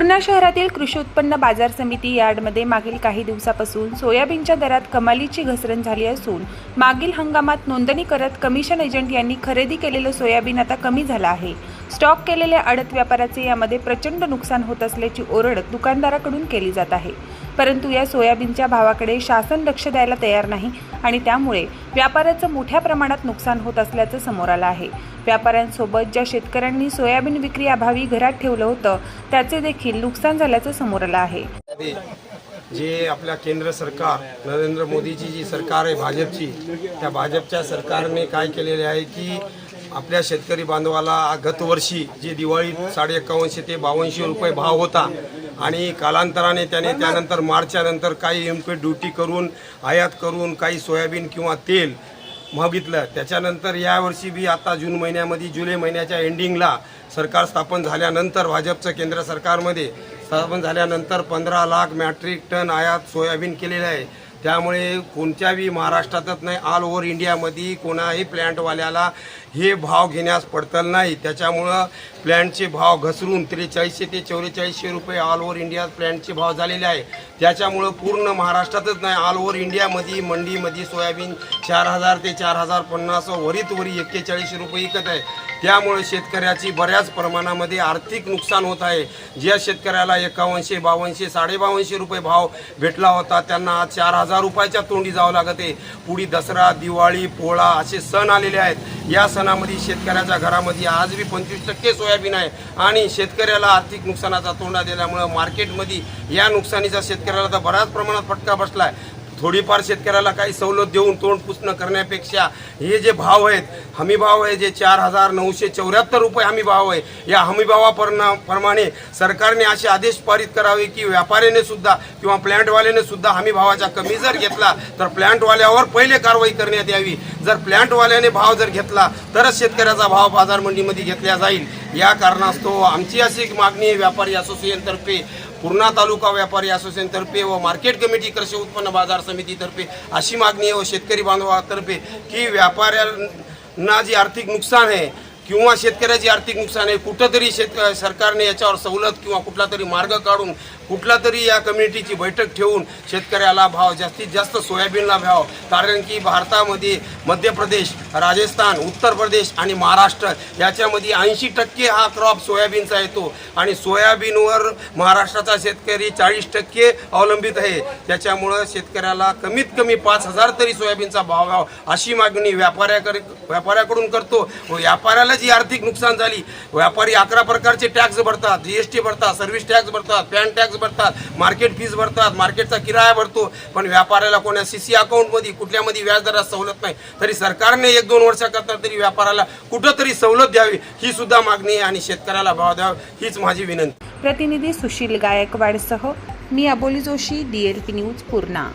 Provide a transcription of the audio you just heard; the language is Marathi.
पूर्णा शहरातील कृषी उत्पन्न बाजार समिती यार्डमध्ये मागील काही दिवसापासून सोयाबीनच्या दरात कमालीची घसरण झाली असून मागील हंगामात नोंदणी करत कमिशन एजंट यांनी खरेदी केलेलं सोयाबीन आता कमी झालं आहे. स्टॉक केलेल्या आडत व्यापाराचे यामध्ये प्रचंड नुकसान होत असल्याची ओरड दुकानदाराकडून केली जात आहे. परंतु या सोयाबीनच्या भावाकडे शासन लक्ष द्यायला तयार नाही आणि त्यामुळे व्यापाऱ्याचं मोठ्या प्रमाणात नुकसान होत असल्याचं समोर आलं आहे. व्यापाऱ्यांसोबत ज्या शेतकऱ्यांनी सोयाबीन विक्री अभावी घरात ठेवलं होतं त्याचे देखील नुकसान झाल्याचं समोर आलं आहे. जे आपल्या केंद्र सरकार नरेंद्र मोदीची जी सरकार आहे भाजपची त्या भाजपच्या सरकारने काय केलेले आहे की आपल्या शेतकरी बांधवाला गतवर्षी जे दिवाळी साडे एकावन्नशे ते बावनशे रुपये भाव होता आणि कालांतराने त्याने त्यानंतर मार्चच्या नंतर काही इम्पेड ड्युटी करून आयात करून काही सोयाबीन किंवा तेल मागितलं त्याच्यानंतर यावर्षी बी आता जून महिन्यामध्ये जुलै महिन्याच्या एंडिंगला सरकार स्थापन झाल्यानंतर भाजपचं केंद्र सरकारमध्ये स्थापन झाल्यानंतर पंधरा लाख मॅट्रिक टन आयात सोयाबीन केलेलं आहे. त्यामुळे कोणत्याही महाराष्ट्रातच नाही ऑल ओव्हर इंडियामध्ये कोणाही प्लॅन्टवाल्याला हे भाव घेण्यास पडतल नाही. त्याच्यामुळं प्लॅन्टचे भाव घसरून त्रेचाळीसशे ते चौवेचाळीसशे रुपये ऑल ओव्हर इंडियात प्लॅन्टचे भाव झालेले आहे. त्याच्यामुळं पूर्ण महाराष्ट्रातच नाही ऑल ओव्हर इंडियामध्ये मंडीमध्ये सोयाबीन चार हजार ते चार हजार पन्नास वरीत वरी एक्केचाळीसशे रुपये विकत आहे. त्यामुळे शेतकऱ्याची बऱ्याच प्रमाणामध्ये आर्थिक नुकसान होत आहे. ज्या शेतकऱ्याला एकावनशे बावनशे साडेबावनशे रुपये भाव भेटला होता त्यांना आज चार हजार रुपयाच्या तोंडी जावं लागत आहे. पुढी दसरा दिवाळी पोळा असे सण आलेले आहेत. या सणामध्ये शेतकऱ्याच्या घरामध्ये आज बी पंचवीस टक्के सोयाबीन आहे आणि शेतकऱ्याला आर्थिक नुकसानाचा तोंडा दिल्यामुळं मार्केटमध्ये या नुकसानीचा शेतकऱ्याला तर बऱ्याच प्रमाणात फटका बसला आहे थोडीफार शेतकऱ्याला काही सवलत देऊन तोंड पुसणं करण्यापेक्षा हे जे भाव आहेत हमी भाव आहे जे चार हजार नऊशे चौऱ्याहत्तर रुपये हमी भाव आहे या हमी भावापरणा प्रमाणे सरकारने असे आदेश पारित करावे की व्यापाऱ्याने सुद्धा किंवा प्लॅन्टवाल्याने सुद्धा हमी भावाच्या कमी जर घेतला तर प्लॅन्टवाल्यावर पहिले कारवाई करण्यात यावी. जर प्लॅन्टवाल्याने भाव जर घेतला तरच शेतकऱ्याचा भाव बाजार मंडीमध्ये घेतला जाईल. या कारणास्तव आमची अशी एक मागणी आहे व्यापारी असोसिएशनतर्फे. पूर्णा तालुका व्यापारी असोसिएशनतर्फे व मार्केट कमिटी कृषी उत्पन्न बाजार समितीतर्फे अशी मागणी आहे व शेतकरी बांधवातर्फे की व्यापाऱ्यांना जी आर्थिक नुकसान आहे किंवा शेतकऱ्याची आर्थिक नुकसान आहे कुठंतरी शेत सरकारने याच्यावर सवलत किंवा कुठला तरी मार्ग काढून कुठला तरी या कम्युनिटीची बैठक ठेवून शेतकऱ्याला भाव जास्तीत जास्त सोयाबीनला भाव कारण की भारतामध्ये मध्य प्रदेश राजस्थान उत्तर प्रदेश आणि महाराष्ट्र याच्यामध्ये ऐंशी टक्के हा क्रॉप सोयाबीनचा येतो. आणि सोयाबीनवर महाराष्ट्राचा शेतकरी चाळीस टक्के अवलंबित आहे. त्याच्यामुळं शेतकऱ्याला कमीत कमी पाच हजार तरी सोयाबीनचा भाव व्हावा अशी मागणी व्यापाऱ्याकडे व्यापाऱ्याकडून करतो. व व्यापाऱ्याला जी आर्थिक नुकसान झाली. व्यापारी अकरा प्रकारचे टॅक्स भरतात जी एस टी भरतात सर्व्हिस टॅक्स भरतात पॅन टॅक्स भरतात मार्केट फीज भरतात मार्केटचा किराया भरतो पण व्यापाऱ्याला कोणा सी सी अकाउंटमध्ये कुठल्यामध्ये व्याजदरात सवलत नाही. तरी सरकारने एक दोन वर्षाकरता तरी व्यापाऱ्याला कुठंतरी सवलत द्यावी ही सुद्धा मागणी आहे आणि शेतकऱ्याला भाव द्यावा हीच माझी विनंती. प्रतिनिधी सुशील गायकवाडसह मी Aboli Joshi D L news Purna.